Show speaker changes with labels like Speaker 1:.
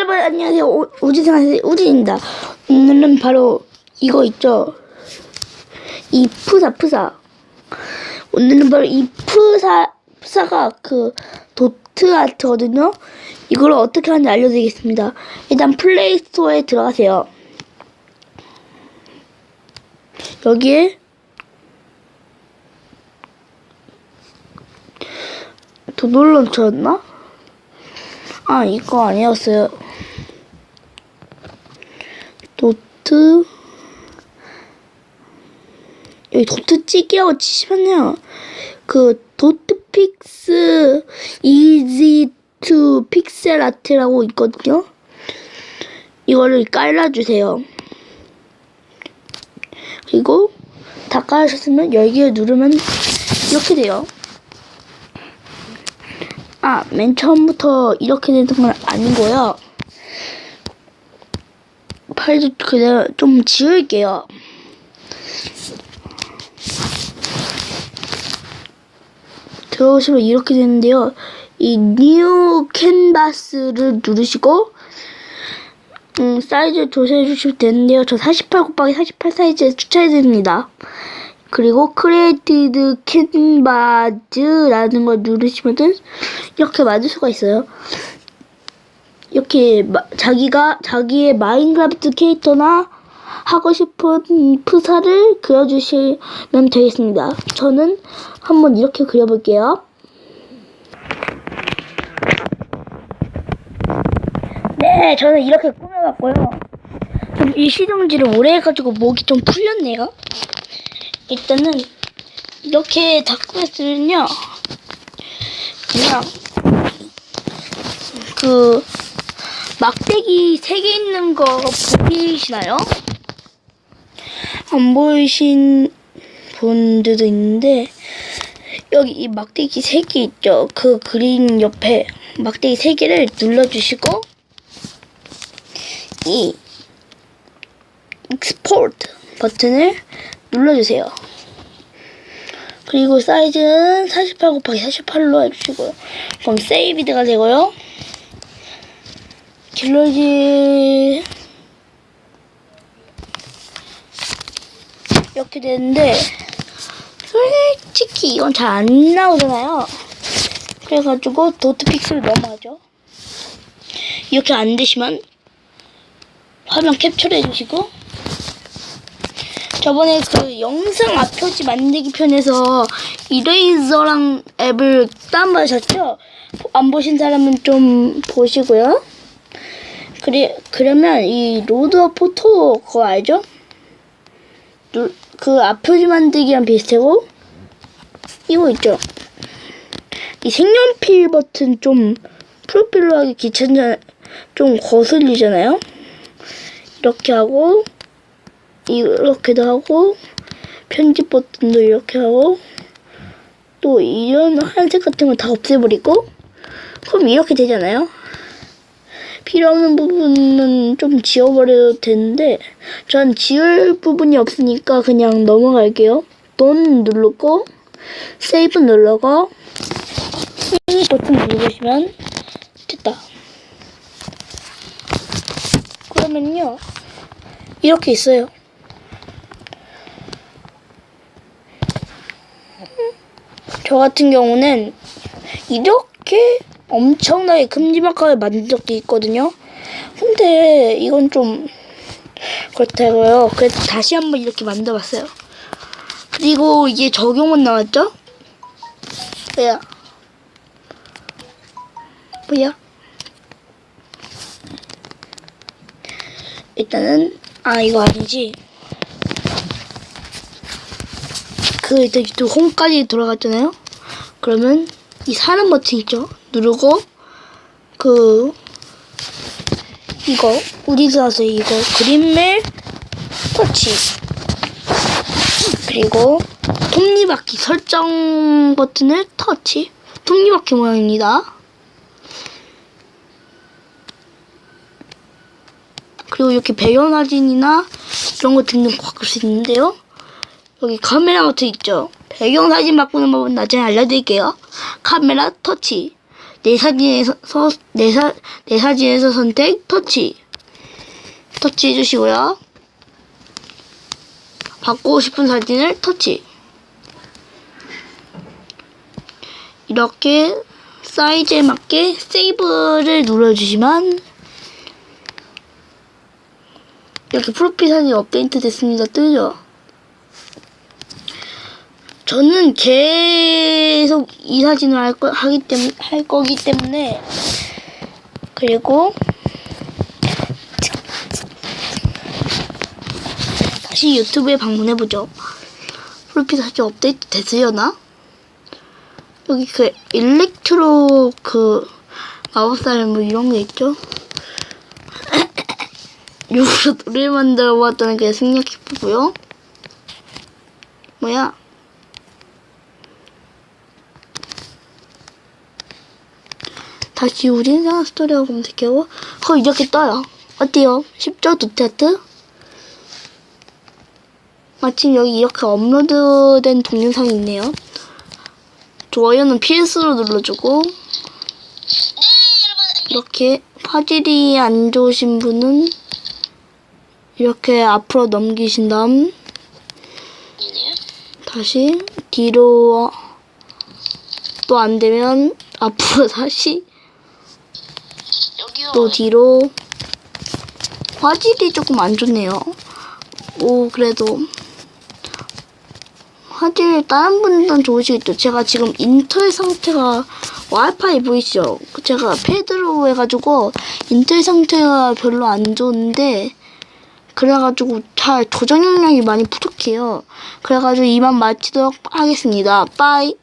Speaker 1: 여러분 안녕하세요. 오- 오지생활의 우진입니다. 오늘은 바로 이거 있죠? 이 푸사 푸사. 오늘은 바로 이 푸사 푸사가 그 도트 아트거든요 이걸 어떻게 하는지 알려드리겠습니다. 일단 플레이 스토어에 들어가세요. 여기에 도돌런처였나? 아 이거 아니었어요 도트 여기 도트 찌개하고 치시면요 그 도트 픽스 이지 투 픽셀 아트라고 있거든요 이거를 깔아주세요 그리고 다 깔으셨으면 열기를 누르면 이렇게 돼요 아, 맨 처음부터 이렇게 되는 건 아니고요. 파일도 그대로 좀 지울게요. 들어오시면 이렇게 되는데요. 이 뉴 캔버스를 누르시고 음, 사이즈 조절해 주시면 되는데요. 저 48 곱하기 48 사이즈 추천해 드립니다. 그리고 크리에이티드 캔버즈라는 걸 누르시면은 이렇게 만들 수가 있어요. 이렇게 마- 자기가 자기의 마인크래프트 캐릭터나 하고 싶은 프사를 그려주시면 되겠습니다. 저는 한번 이렇게 그려볼게요. 네, 저는 이렇게 꾸며봤고요. 좀이 시정지를 오래 해가지고 목이 좀 풀렸네요. 일단은 이렇게 다 꾸몄으면요. 그냥 그 막대기 세개 있는 거 보이시나요? 안 보이신 분들도 있는데 여기 이 막대기 세개 있죠? 그 그림 옆에 막대기 세 개를 눌러주시고 이 익스포트 버튼을 눌러주세요. 그리고 사이즈는 48 곱하기 48로 해주시고요. 그럼 세이비드가 되고요. 길러지 이렇게 되는데 솔직히 이건 잘 안 나오잖아요. 그래가지고 도트 픽스를 넘어가죠. 이렇게 안 되시면 화면 캡처를 해주시고 저번에 그 영상 앞표지 만들기 편에서 이레이저랑 앱을 다운받으셨죠? 안 보신 사람은 좀 보시고요. 그래, 그러면 이 로드 포토 그거 알죠? 누- 그 앞표지 만들기랑 비슷하고 이거 있죠? 이 색연필 버튼 좀 프로필로 하기 귀찮잖아 좀 거슬리잖아요? 이렇게 하고 이렇게도 하고 편집 버튼도 이렇게 하고 또 이런 한색 같은 거 다 없애버리고 그럼 이렇게 되잖아요. 필요 없는 부분은 좀 지워버려도 되는데 전 지울 부분이 없으니까 그냥 넘어갈게요. 돈 누르고 세이브 누르고 피니시 버튼 누르시면 됐다. 그러면요 이렇게 있어요. 저 같은 경우는 이렇게 엄청나게 큼지막하게 만든 적도 있거든요. 근데 이건 좀 그렇다고요. 그래서 다시 한번 이렇게 만들어봤어요. 그리고 이게 적용은 나왔죠? 뭐야? 뭐야? 일단은 아 이거 아니지. 그 일단 유튜브 홈까지 돌아갔잖아요. 그러면 이 사람 버튼 있죠? 누르고 그 이거 우리드라서 이거 그림멜 터치 그리고 톱니바퀴 설정 버튼을 터치 톱니바퀴 모양입니다. 그리고 이렇게 배경사진이나 이런 거 등등 바꿀 수 있는데요. 여기 카메라 버튼 있죠? 배경사진 바꾸는 법은 나중에 알려드릴게요. 카메라 터치. 내 사진에서 서- 내, 사, 내 사진에서 선택 터치 터치 해주시고요. 바꾸고 싶은 사진을 터치 이렇게 사이즈에 맞게 세이브를 눌러주시면 이렇게 프로필 사진이 업데이트 됐습니다. 뜨죠? 저는 계속 이 사진을 할, 거, 하기 때문, 할 거기 때문에 그리고 다시 유튜브에 방문해보죠. 프로필 사진 업데이트 됐으려나? 여기 그 일렉트로 그 마법사를 뭐 이런 게 있죠? 여기서 노래 만들어 보았다는 게 생략 기쁘고요. 뭐야? 다시 우리나라 스토리하고 검색해고 어 이렇게 떠요. 어때요? 쉽죠? 두테트? 마침 여기 이렇게 업로드된 동영상이 있네요. 좋아요는 필수로 눌러주고. 이렇게 화질이 안 좋으신 분은 이렇게 앞으로 넘기신 다음. 다시 뒤로 또 안 되면 앞으로 다시. 또 뒤로 화질이 조금 안 좋네요. 오 그래도 화질 다른 분들은 좋으시겠죠. 제가 지금 인터넷 상태가 와이파이 보이시죠? 제가 패드로 해가지고 인터넷 상태가 별로 안 좋은데 그래가지고 잘 조정 용량이 많이 부족해요. 그래가지고 이만 마치도록 하겠습니다. 빠이.